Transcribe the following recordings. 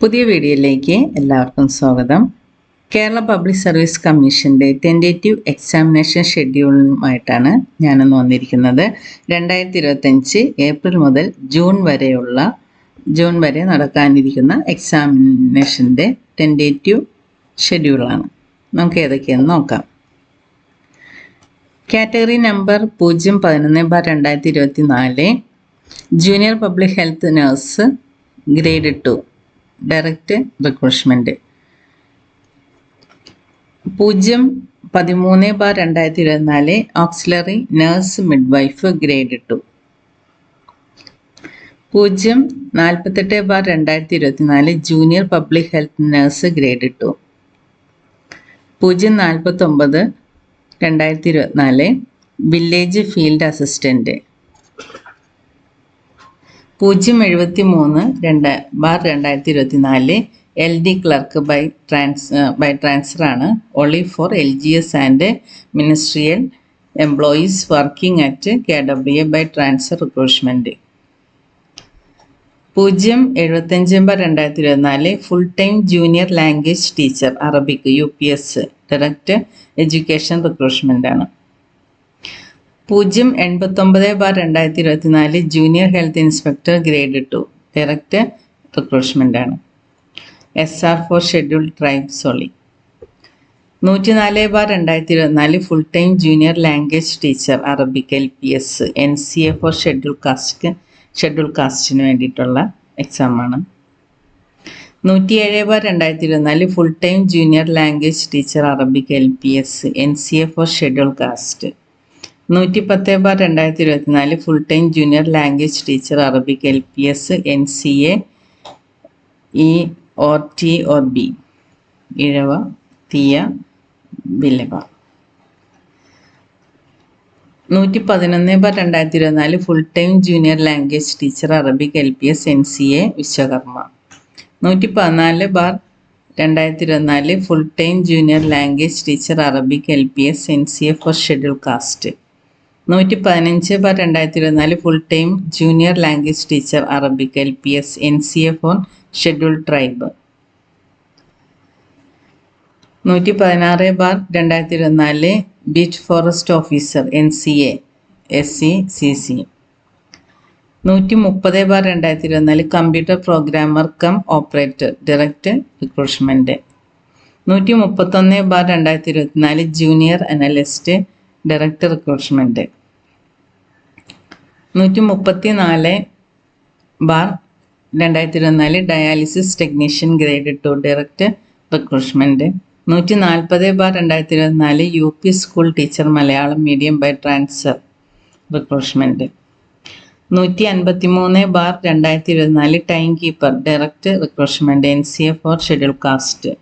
പുതിയ വീഡിയോയിലേക്ക് എല്ലാവർക്കും സ്വാഗതം. കേരള പബ്ലിക് സർവീസ് കമ്മീഷന്റെ ടെന്റേറ്റീവ് എക്സാമിനേഷൻ ഷെഡ്യൂളുമായിട്ടാണ് ഞാനിന്ന് വന്നിരിക്കുന്നത്. രണ്ടായിരത്തി ഇരുപത്തഞ്ച് ഏപ്രിൽ മുതൽ ജൂൺ വരെയുള്ള ജൂൺ വരെ നടക്കാനിരിക്കുന്ന എക്സാമിനേഷന്റെ ടെന്റേറ്റീവ് ഷെഡ്യൂളാണ് നമുക്ക് ഏതൊക്കെയെന്ന് നോക്കാം. കാറ്റഗറി നമ്പർ പൂജ്യം പതിനൊന്ന് ബാർ രണ്ടായിരത്തി ഇരുപത്തി നാല് junior public health nurse grade two direct recruitment പൂജ്യം പതിമൂന്ന് ബാർ രണ്ടായിരത്തി ഇരുപത്തിനാല് auxiliary nurse midwife grade two പൂജ്യം നാൽപ്പത്തെട്ട് ബാർ രണ്ടായിരത്തി ഇരുപത്തിനാല് junior public health nurse grade two പൂജ്യം നാൽപ്പത്തൊമ്പത് രണ്ടായിരത്തി ഇരുപത്തിനാല് വില്ലേജ് ഫീൽഡ് അസിസ്റ്റന്റ് പൂജ്യം എഴുപത്തി മൂന്ന് രണ്ട് ബാർ രണ്ടായിരത്തി ഇരുപത്തി നാല് L D clerk by trans by transfer ആണ്. Only for L G S and ministerial employees working at K W A by transfer recruitment പൂജ്യം എഴുപത്തഞ്ച് ബാർ രണ്ടായിരത്തി ഇരുപത്തിനാല് full time junior language teacher Arabic U P S direct education recruitment ആണ്. പൂജ്യം എൺപത്തൊമ്പത് bar രണ്ടായിരത്തി ഇരുപത്തിനാല് junior health inspector grade two direct recruitment ആണ്. S R for schedule tribes solely നൂറ്റിനാല് ബാർ രണ്ടായിരത്തി ഇരുപത്തിനാല് full time junior language teacher Arabic L P S N C A for schedule caste schedule കാസ്റ്റിന് വേണ്ടിയിട്ടുള്ള എക്സാമാണ് നൂറ്റിയേഴ് bar രണ്ടായിരത്തി ഇരുപത്തിനാല് full time junior language teacher Arabic L P S N C A for schedule caste നൂറ്റി പത്ത് bar രണ്ടായിരത്തി ഇരുപത്തിനാല് full time junior language teacher Arabic L P S N C A E or T or B Ezhava Thiyya Billava നൂറ്റി പതിനൊന്ന് bar രണ്ടായിരത്തി ഇരുപത്തിനാല് full time junior language teacher Arabic L P S N C A Vishwakarma. നൂറ്റി പതിനാല് bar രണ്ടായിരത്തി ഇരുപത്തിനാല് full time junior language teacher Arabic L P S N C A for schedule caste നൂറ്റി പതിനഞ്ച് ബാർ രണ്ടായിരത്തി ഇരുപത്തിനാല് full time junior language teacher Arabic L P S N C F on schedule tribe നൂറ്റി പതിനാറ് bar രണ്ടായിരത്തി ഇരുപത്തിനാല് beat forest officer N C A S C C C നൂറ്റി മുപ്പത് ബാർ രണ്ടായിരത്തി ഇരുപത്തിനാല് computer programmer cum operator direct recruitment നൂറ്റി മുപ്പത്തൊന്ന് ബാർ രണ്ടായിരത്തി ഇരുപത്തിനാല് ജൂനിയർ അനലിസ്റ്റ് ഡയറക്ടർ റിക്രൂട്ട്മെന്റ് നൂറ്റി മുപ്പത്തി നാല് ബാർ രണ്ടായിരത്തി ഇരുപത്തിനാല് dialysis technician grade two direct recruitment നൂറ്റി നാൽപ്പത് ബാർ രണ്ടായിരത്തി ഇരുപത്തിനാല് U P school teacher Malayalam medium by transfer recruitment നൂറ്റി അൻപത്തി മൂന്ന് ബാർ രണ്ടായിരത്തി ഇരുപത്തിനാല് time keeper direct recruitment N C A for schedule caste.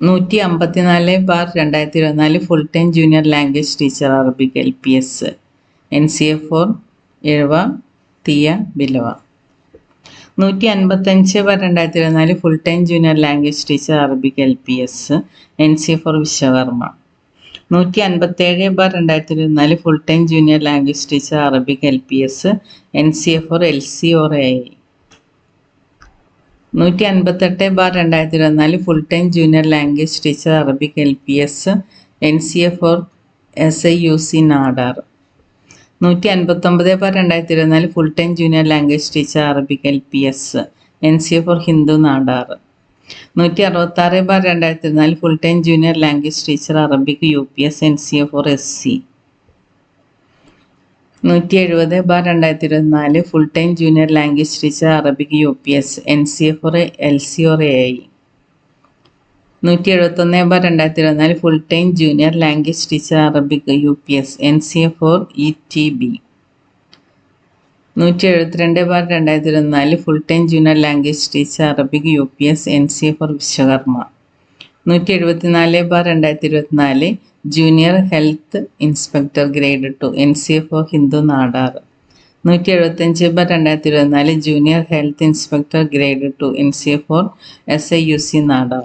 നൂറ്റി അമ്പത്തിനാല് ബാർ രണ്ടായിരത്തി ഇരുപത്തിനാല് full time junior language teacher Arabic L P S. N C F for Ezhava Thiyya Billava. നൂറ്റി അൻപത്തഞ്ച് ബാർ രണ്ടായിരത്തി ഇരുപത്തിനാല് full time junior language teacher Arabic L P S N C F for Vishwakarma. നൂറ്റി അൻപത്തേഴ് bar രണ്ടായിരത്തി ഇരുപത്തിനാല് full time junior language teacher Arabic L P S N C F for L C or A I നൂറ്റി അൻപത്തെട്ട് bar രണ്ടായിരത്തി ഇരുപത്തിനാല് full time junior language teacher Arabic L P S N C F for S I U C Nadar നൂറ്റി അൻപത്തൊമ്പത് bar രണ്ടായിരത്തി ഇരുപത്തിനാല് full time junior language teacher Arabic L P S N C A for Hindu Nadar നൂറ്റി അറുപത്താറ് bar രണ്ടായിരത്തി ഇരുപത്തിനാല് full time junior language teacher Arabic U P S N C A for S C നൂറ്റി എഴുപത് bar രണ്ടായിരത്തി ഇരുപത്തിനാല് full time junior language teacher Arabic U P S N C A for L C or A I നൂറ്റി എഴുപത്തൊന്ന് bar രണ്ടായിരത്തി ഇരുപത്തിനാല് full time junior language teacher Arabic U P S N C A for E T B നൂറ്റി എഴുപത്തിരണ്ട് bar രണ്ടായിരത്തി ഇരുപത്തിനാല് full time junior language teacher Arabic U P S N C A for Vishwakarma. നൂറ്റി എഴുപത്തിനാല് bar രണ്ടായിരത്തി ഇരുപത്തിനാല് junior health inspector grade two N C A for Hindu Nadar നൂറ്റി എഴുപത്തഞ്ച് ബാർ രണ്ടായിരത്തി ഇരുപത്തിനാല് junior health inspector grade two N C A for S I U C Nadar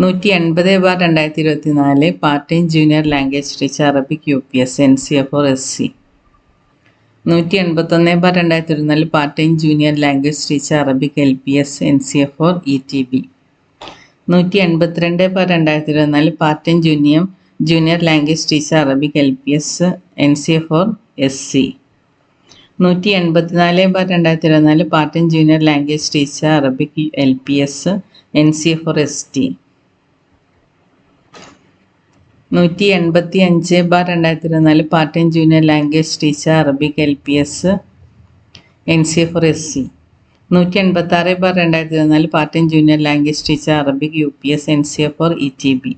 നൂറ്റി എൺപത് ബാർ രണ്ടായിരത്തി ഇരുപത്തി നാല് part time junior language teacher Arabic U P S N C F or S C. നൂറ്റി എൺപത്തൊന്ന് bar രണ്ടായിരത്തി ഇരുപത്തിനാല് part time junior language teacher Arabic L P S N C F for E T B. നൂറ്റി എൺപത്തിരണ്ട് bar രണ്ടായിരത്തി ഇരുപത്തിനാല് part time junior junior language teacher Arabic L P S N C F for S C. നൂറ്റി എൺപത്തിനാല് bar രണ്ടായിരത്തി ഇരുപത്തിനാല് part time junior language teacher Arabic L P S N C F for S T. നൂറ്റി എൺപത്തി അഞ്ച് bar രണ്ടായിരത്തി ഇരുപത്തിനാല് part time junior language teacher Arabic L P S N C F for S C നൂറ്റി എൺപത്തി ആറ് bar രണ്ടായിരത്തി ഇരുപത്തിനാല് part time junior language teacher Arabic U P S N C F for E T B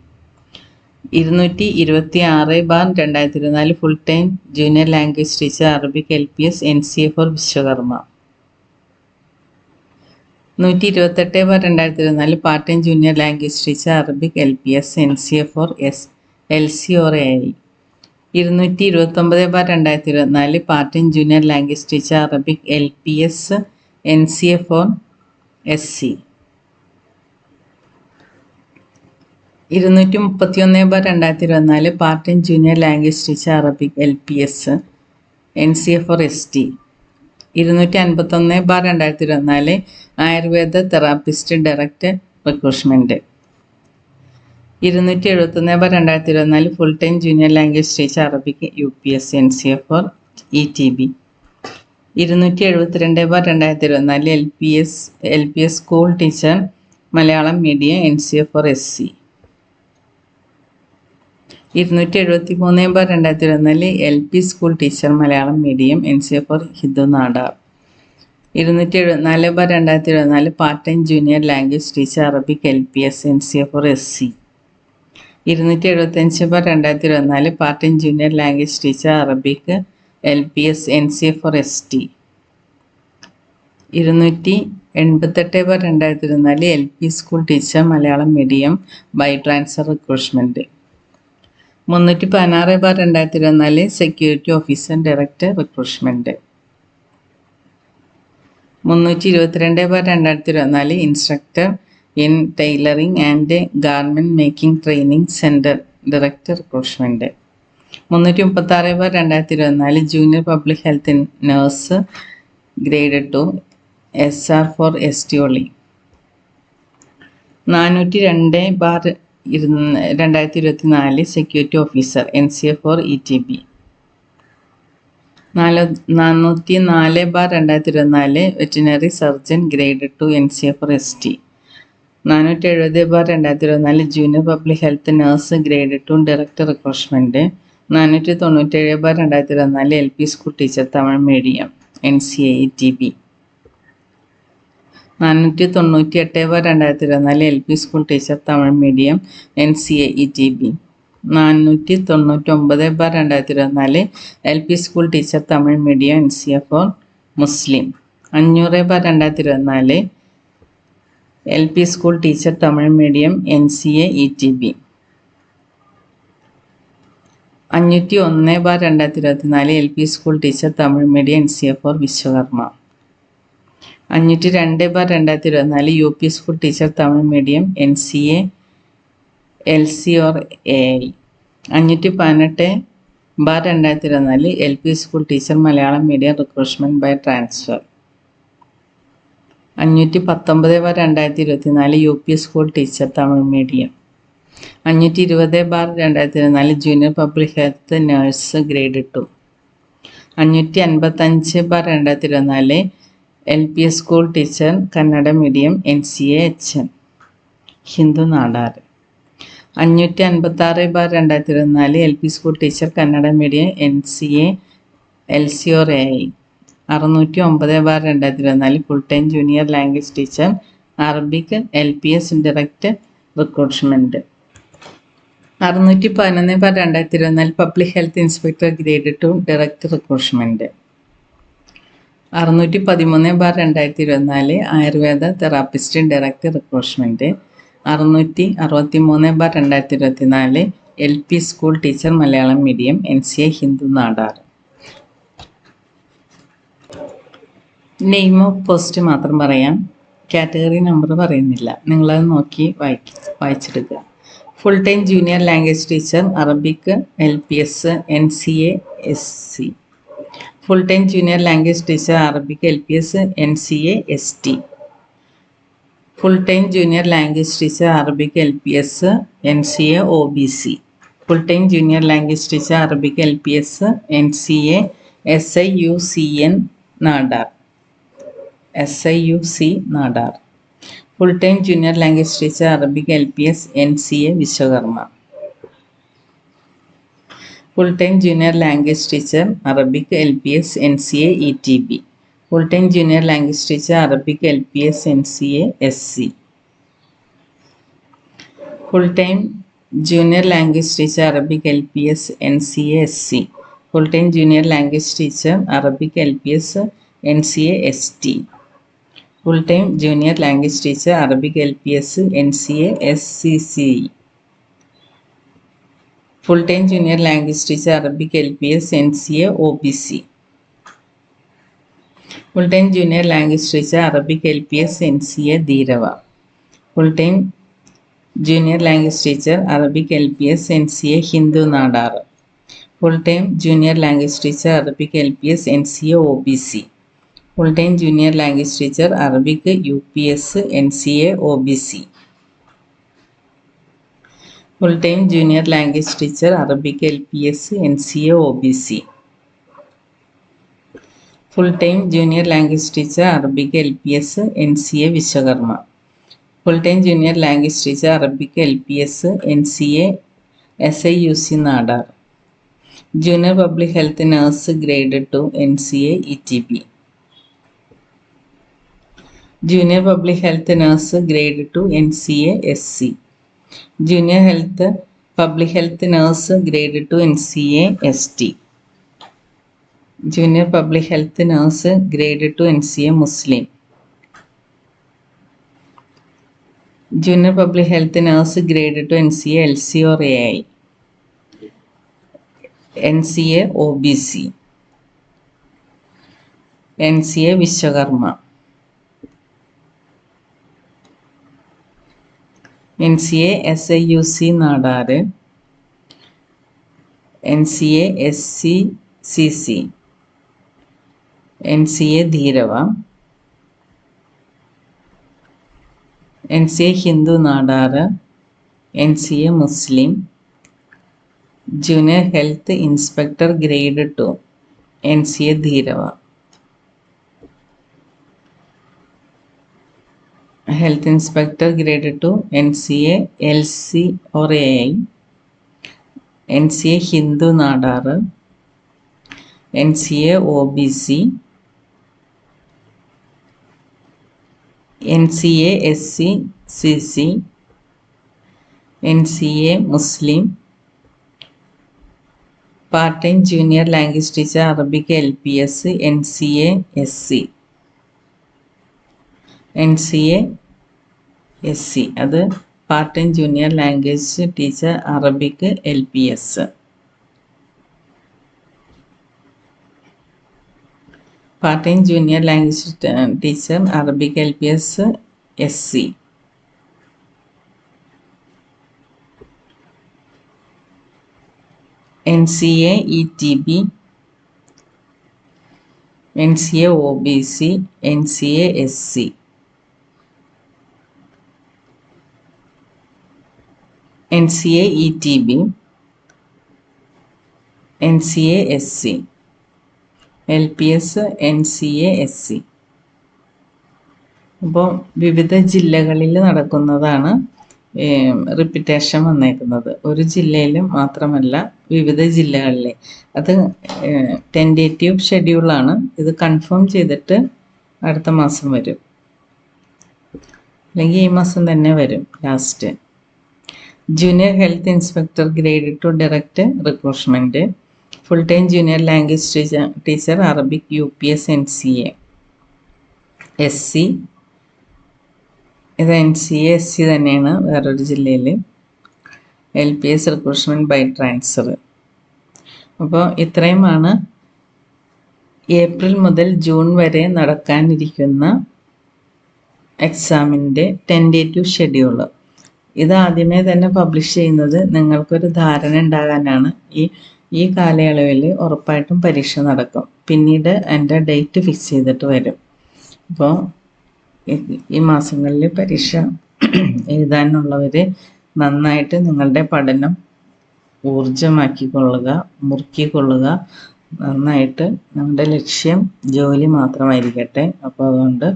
ഇരുന്നൂറ്റി ഇരുപത്തി ആറ് bar രണ്ടായിരത്തി ഇരുപത്തിനാല് full time junior language teacher Arabic L P S N C F for Vishwakarma നൂറ്റി ഇരുപത്തെട്ട് bar രണ്ടായിരത്തി ഇരുപത്തിനാല് part time junior language teacher Arabic L P S N C F for S L C or A I ഇരുന്നൂറ്റി ഇരുപത്തൊമ്പത് bar രണ്ടായിരത്തി ഇരുപത്തിനാല് part time junior language teacher Arabic L P S N C F on S C. ഇരുന്നൂറ്റി മുപ്പത്തി ഒന്ന് bar രണ്ടായിരത്തി ഇരുപത്തിനാല് part time junior language teacher Arabic L P S N C F or S T. ഇരുന്നൂറ്റി അൻപത്തൊന്ന് bar രണ്ടായിരത്തി ഇരുപത്തിനാല് Ayurveda therapist direct recruitment ഇരുന്നൂറ്റി എഴുപത്തൊന്ന് ബാർ രണ്ടായിരത്തി ഇരുപത്തിനാല് full time junior language teacher Arabic U P S C N C F for E T B ഇരുന്നൂറ്റി എഴുപത്തിരണ്ട് ബാർ രണ്ടായിരത്തി ഇരുപത്തിനാല് L P S L P S school teacher Malayalam medium N C F for S C ഇരുന്നൂറ്റി എഴുപത്തി മൂന്ന് bar രണ്ടായിരത്തി ഇരുപത്തിനാല് L P school teacher Malayalam medium N C F for Hindu Nadar. ഇരുന്നൂറ്റി എഴുപത്തിനാല് ബാർ രണ്ടായിരത്തി ഇരുപത്തിനാല് part time junior language teacher Arabic L P S N C F for S C ഇരുന്നൂറ്റി എഴുപത്തഞ്ച് ബാർ രണ്ടായിരത്തി ഇരുപത്തിനാല് part in junior language teacher Arabic L P S N C for S T. ഇരുന്നൂറ്റി എൺപത്തെട്ട് bar രണ്ടായിരത്തി ഇരുപത്തിനാല് L P school teacher Malayalam medium by transfer recruitment മുന്നൂറ്റി പതിനാറ് ബാർ രണ്ടായിരത്തി ഇരുപത്തിനാല് സെക്യൂരിറ്റി ഓഫീസർ ഡയറക്ടർ റിക്രൂട്ട്മെന്റ് മുന്നൂറ്റി ഇരുപത്തിരണ്ട് ബാർ രണ്ടായിരത്തി ഇരുപത്തിനാല് instructor in tailoring and garment making training centre director recruitment മുന്നൂറ്റി മുപ്പത്താറ് ബാർ രണ്ടായിരത്തി ഇരുപത്തിനാല് junior public health nurse grade two S R for S T ഒളി. നാനൂറ്റി രണ്ട് ബാർ രണ്ടായിരത്തി ഇരുപത്തി നാല് security officer N C F for E T B. നാല് നാനൂറ്റി നാല് ബാർ രണ്ടായിരത്തി ഇരുപത്തിനാല് veterinary surgeon grade two N C F for S T. നാനൂറ്റി എഴുപത് ബാർ രണ്ടായിരത്തി ഇരുപത്തിനാല് junior public health nurse grade two director recruitment നാനൂറ്റി തൊണ്ണൂറ്റേഴ് ബാർ രണ്ടായിരത്തി ഇരുപത്തിനാല് L P school teacher Tamil medium N C I T B. നാനൂറ്റി തൊണ്ണൂറ്റി എട്ട് ബാർ രണ്ടായിരത്തി ഇരുപത്തിനാല് L P school teacher Tamil medium N C E T B. നാനൂറ്റി തൊണ്ണൂറ്റൊമ്പത് ബാർ രണ്ടായിരത്തി ഇരുപത്തിനാല് L P school teacher Tamil medium N C F for Muslim. അഞ്ഞൂറ് ബാർ രണ്ടായിരത്തി ഇരുപത്തിനാല് L P school teacher Tamil medium N C A E T B. അഞ്ഞൂറ്റി ഒന്ന് bar രണ്ടായിരത്തി ഇരുപത്തിനാല് L P school teacher Tamil medium N C A for Vishwakarma. അഞ്ഞൂറ്റി രണ്ട് bar രണ്ടായിരത്തി ഇരുപത്തിനാല് U P school teacher Tamil medium N C A L C or A I. അഞ്ഞൂറ്റി പതിനെട്ട് ബാർ രണ്ടായിരത്തി ഇരുപത്തിനാല് L P school teacher Malayalam medium recruitment by transfer. അഞ്ഞൂറ്റി പത്തൊമ്പത് ബാർ രണ്ടായിരത്തി ഇരുപത്തിനാല് U P school teacher Tamil medium. അഞ്ഞൂറ്റി ഇരുപത് ബാർ രണ്ടായിരത്തി ഇരുപത്തിനാല് junior public health nurse grade two അഞ്ഞൂറ്റി അൻപത്തഞ്ച് ബാർ രണ്ടായിരത്തി ഇരുപത്തിനാല് L P S school teacher Kannada medium N C A H N. Hindu Nadar അഞ്ഞൂറ്റി അൻപത്താറ് ബാർ രണ്ടായിരത്തി ഇരുപത്തിനാല് L P school teacher Kannada medium N C A L C O A I അറുന്നൂറ്റി ഒമ്പത് ബാർ രണ്ടായിരത്തി ഇരുപത്തിനാല് full time junior language teacher Arabic L P S direct recruitment അറുന്നൂറ്റി പതിനൊന്ന് ബാർ രണ്ടായിരത്തി ഇരുപത്തിനാല് public health inspector grade two direct recruitment അറുന്നൂറ്റി പതിമൂന്ന് ബാർ രണ്ടായിരത്തി ഇരുപത്തിനാല് ആയുർവേദ തെറാപ്പിസ്റ്റ് ഡയറക്റ്റ് റിക്രൂട്ട്മെന്റ് അറുന്നൂറ്റി അറുപത്തി മൂന്ന് ബാർ രണ്ടായിരത്തി ഇരുപത്തിനാല് L P school teacher Malayalam medium N C A Hindu Nadar. Name of post മാത്രം പറയാം. കാറ്റഗറി നമ്പർ പറയുന്നില്ല. നിങ്ങളത് നോക്കി വായിക്ക വായിച്ചെടുക്കുക. Full time junior language teacher Arabic L P S N C A S C full time junior language teacher Arabic L P S N C A S T full time junior language teacher Arabic L P S N C A O B C full time junior language teacher Arabic L P S N C A S I U C N Nadar S I U C Nadar full time junior language teacher Arabic L P S N C A Vishwakarma full time junior language teacher Arabic L P S N C A E T B full time junior language teacher Arabic L P S N C A S C full time junior language teacher Arabic L P S N C A S C full time junior language teacher Arabic L P S N C A S T full time junior language teacher Arabic L P S N C A S C C full time junior language teacher Arabic L P S N C A O B C full time junior language teacher Arabic L P S N C A Dheevara full time junior language teacher Arabic L P S N C A Hindu Nadar full time junior language teacher Arabic L P S N C A O B C full time junior language teacher Arabic U P S N C A O B C full time junior language teacher Arabic L P S N C A O B C full time junior language teacher Arabic L P S N C A Vishwakarma full time junior language teacher Arabic L P S N C A S I U C Nadar junior public health nurse grade two N C A E T B junior public health nurse grade two N C A S C junior health public health nurse grade two N C A S T junior public health nurse grade two N C A Muslim junior public health nurse grade two N C A L C or A I N C A O B C N C A Vishwakarma N C A S I U C Nadar N C A S C C C N C A Dheevara. N C A Hindu Nadar N C A Muslim. Junior health inspector grade two N C A Dheevara. Health inspector grade 2 NCA LC or AI NCA Hindu Nadar NCA OBC NCA SC CC NCA Muslim part-time junior language teacher Arabic LPS NCA SC N C A S C അത് part time junior language teacher Arabic L P S part time junior language teacher Arabic L P S S C. N C A E T B N C A O B C N C A S C N C A E T B N C A S C L P S N C A S C അപ്പോൾ വിവിധ ജില്ലകളിൽ നടക്കുന്നതാണ് repetition വന്നേക്കുന്നത്. ഒരു ജില്ലയിൽ മാത്രമല്ല വിവിധ ജില്ലകളിലെ. അത് ടെന്റേറ്റീവ് ഷെഡ്യൂളാണ് ഇത് കൺഫേം ചെയ്തിട്ട് അടുത്ത മാസം വരും. അല്ലെങ്കിൽ ഈ മാസം തന്നെ വരും last junior health inspector grade two direct recruitment full time junior language teacher teacher Arabic U P S N C A S C ഇത് N C A S C തന്നെയാണ് വേറൊരു ജില്ലയിൽ L P S recruitment by transfer അപ്പോൾ ഇത്രയുമാണ് April മുതൽ June വരെ നടക്കാനിരിക്കുന്ന എക്സാമിന്റെ ടെന്റേറ്റീവ് ഇത് ആദ്യമേ തന്നെ പബ്ലിഷ് ചെയ്യുന്നത് നിങ്ങൾക്കൊരു ധാരണ ഉണ്ടാകാനാണ്. ഈ ഈ കാലയളവിൽ ഉറപ്പായിട്ടും പരീക്ഷ നടക്കും. പിന്നീട് എന്റെ ഡേറ്റ് ഫിക്സ് ചെയ്തിട്ട് വരും. അപ്പോൾ ഈ മാസങ്ങളിൽ പരീക്ഷ എഴുതാനുള്ളവർ നന്നായിട്ട് നിങ്ങളുടെ പഠനം ഊർജമാക്കിക്കൊള്ളുക മുറുക്കിക്കൊള്ളുക. നന്നായിട്ട് നമ്മുടെ ലക്ഷ്യം ജോലി മാത്രമായിരിക്കട്ടെ. അപ്പോൾ അതുകൊണ്ട്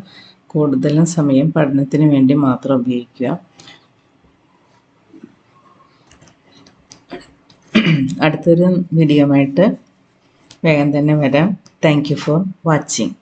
കൂടുതലും സമയം പഠനത്തിന് വേണ്ടി മാത്രം ഉപയോഗിക്കുക. അടുത്തൊരു വീഡിയോ ആയിട്ട് വേഗം തന്നെ വരാം. Thank for watching